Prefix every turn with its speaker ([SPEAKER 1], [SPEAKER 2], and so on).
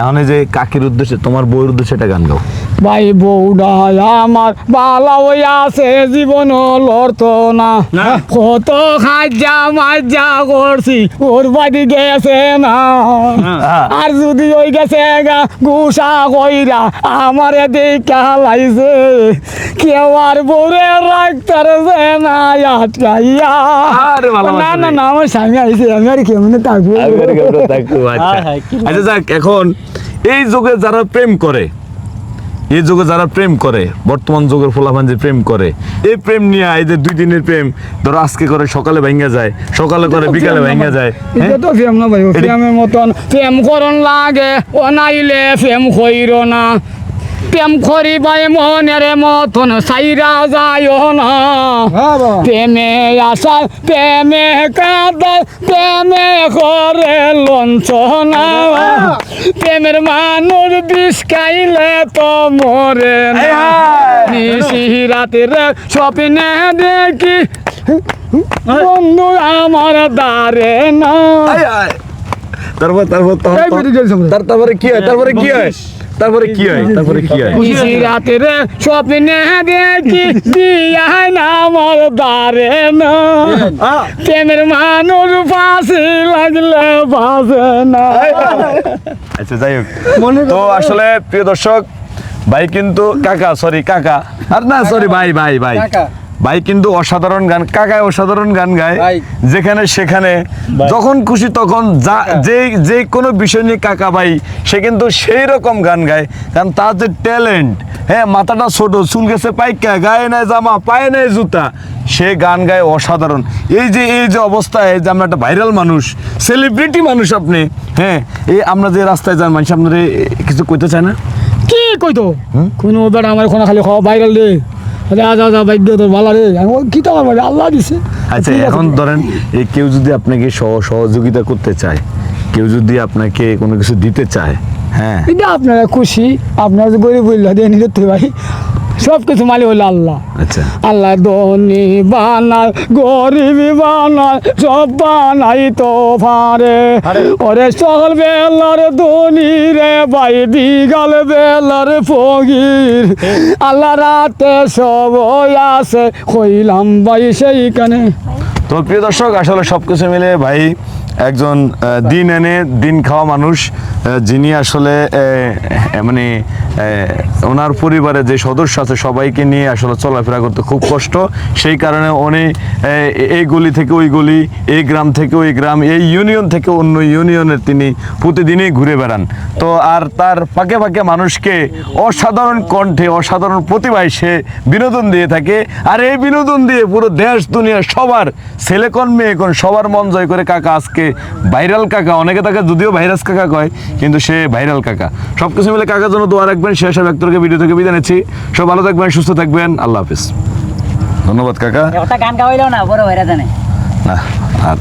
[SPEAKER 1] এখন যে কাকির উদ্দেশ্যে তোমার বউয়ের উদ্দেশ্যে একটা গান গাও।
[SPEAKER 2] ভাই বউডা আমার বালা ওই আছে জীবন লড়ত না। কত খাজা মাজা করছি ওর বাড়ি গেছে না। আর যদি ওই গেছে গা গুসা কইরা আমারে দেখা লাইছে। কেউ আর বউরে রাখতার যে না আটকাইয়া। না না। না আমার স্বামী আইছে আমি আর কেমনে থাকব?
[SPEAKER 1] আচ্ছা। আচ্ছা যাক এখন এই যুগে যারা প্রেম করে এই যুগে যারা প্রেম করে বর্তমান যুগের ফোলাফান যে প্রেম করে এই প্রেম নিয়ে এই যে দুই দিনের প্রেম ধরো আজকে করে সকালে ভেঙে যায় সকালে করে বিকালে ভেঙে যায় প্রেম
[SPEAKER 2] এটা তো ফেম না ভাই
[SPEAKER 1] এটা-
[SPEAKER 2] মতন ফেম করন লাগে ও নাইলে প্রেম কইর না। প্রেম করিবাই মনের মতন সাইরা যায় না। প্রেমে আসা প্রেমে কাদা প্রেমে করে লঞ্চনা প্রেমের মানুষ বিষ খাইলে তো মরে না। রাতের স্বপ্নে দেখি বন্ধু আমার দারে না।
[SPEAKER 1] তারপর তারপর তারপরে কি হয়? তারপরে কি হয়? তারপরে কি হয়? তারপরে কি হয়?
[SPEAKER 2] নিশি রাতের স্বপ্নে দেখি দিয়াই না আমার দারে না। প্রেমের মানুষ ফাঁসি লাগলে বাজে না।
[SPEAKER 1] আচ্ছা যাই হোক। তো আসলে প্রিয় দর্শক ভাই কিন্তু কাকা সরি কাকা। আর না সরি ভাই ভাই ভাই।
[SPEAKER 3] কাকা।
[SPEAKER 1] ভাই কিন্তু অসাধারণ গান কাকায় অসাধারণ গান গায়। যেখানে সেখানে যখন খুশি তখন যা যে যে কোনো বিষয় নিয়ে কাকা ভাই সে কিন্তু সেই রকম গান গায়। কারণ তার যে ট্যালেন্ট হ্যাঁ মাথাটা ছোট চুল গেছে পাইকা গায়ে নেয় জামা পায়ে নেয় জুতা সে গান গায় অসাধারণ। এই যে এই যে অবস্থায় যে আমরা একটা ভাইরাল মানুষ সেলিব্রিটি মানুষ আপনি হ্যাঁ এই আমরা যে রাস্তায় যান মানুষ আপনার কিছু কইতে চায় না?
[SPEAKER 2] কি কইতো? কোনো বেড়া আমার কোনো খালি খাওয়া বাইরাল রে তোর ভালো রে কি তো আমার আল্লাহ দিছে।
[SPEAKER 1] আচ্ছা এখন ধরেন কেউ যদি আপনাকে সহ- সহযোগিতা করতে চায় কেউ যদি আপনাকে কোনো কিছু দিতে চায় হ্যাঁ।
[SPEAKER 2] এটা আপনারা খুশি। আপনারা গরিব বললে দেন নিতে ভাই সব কিছু মালি হলো আল্লাহ।
[SPEAKER 1] আচ্ছা।
[SPEAKER 2] আল্লাহ ধনী বানায় গরিব বানায় সব বানাই তো পারে ওরে সকল বেলার ধনী রে ভাই বিগাল বেলার ফগির আল্লাহ রাতে সব আছে হইলাম ভাই সেইখানে।
[SPEAKER 1] তো প্রিয় দর্শক আসলে সব কিছু মিলে ভাই একজন দিন এনে দিন খাওয়া মানুষ যিনি আসলে মানে ওনার পরিবারে যে সদস্য আছে সবাইকে নিয়ে আসলে চলাফেরা করতে খুব কষ্ট। সেই কারণে উনি এই গলি থেকে ওই গলি, এই গ্রাম থেকে ওই গ্রাম, এই ইউনিয়ন থেকে অন্য ইউনিয়নের তিনি প্রতিদিনই ঘুরে বেড়ান। তো আর তার ফাঁকে ফাঁকে মানুষকে অসাধারণ কণ্ঠে, অসাধারণ প্রতিভায় সে বিনোদন দিয়ে থাকে। আর এই বিনোদন দিয়ে পুরো দেশ দুনিয়া সবার ছেলেকন মেয়েকন সবার মন জয় করে কাকা আজকে ভাইরাল কাকা অনেকে তাকে যদিও ভাইরাস কাকা কয় কিন্তু সে ভাইরাল কাকা। সব কিছু মিলে কাকার জন্য দোয়া রাখবেন শেষ একতরকে ভিডিও থেকে বিদায় নিচ্ছি। সব ভালো থাকবেন সুস্থ থাকবেন আল্লাহ হাফিজ। ধন্যবাদ কাকা।
[SPEAKER 3] গান গাওয়াইলেও না বড় ভাইরা জানে।
[SPEAKER 1] না আর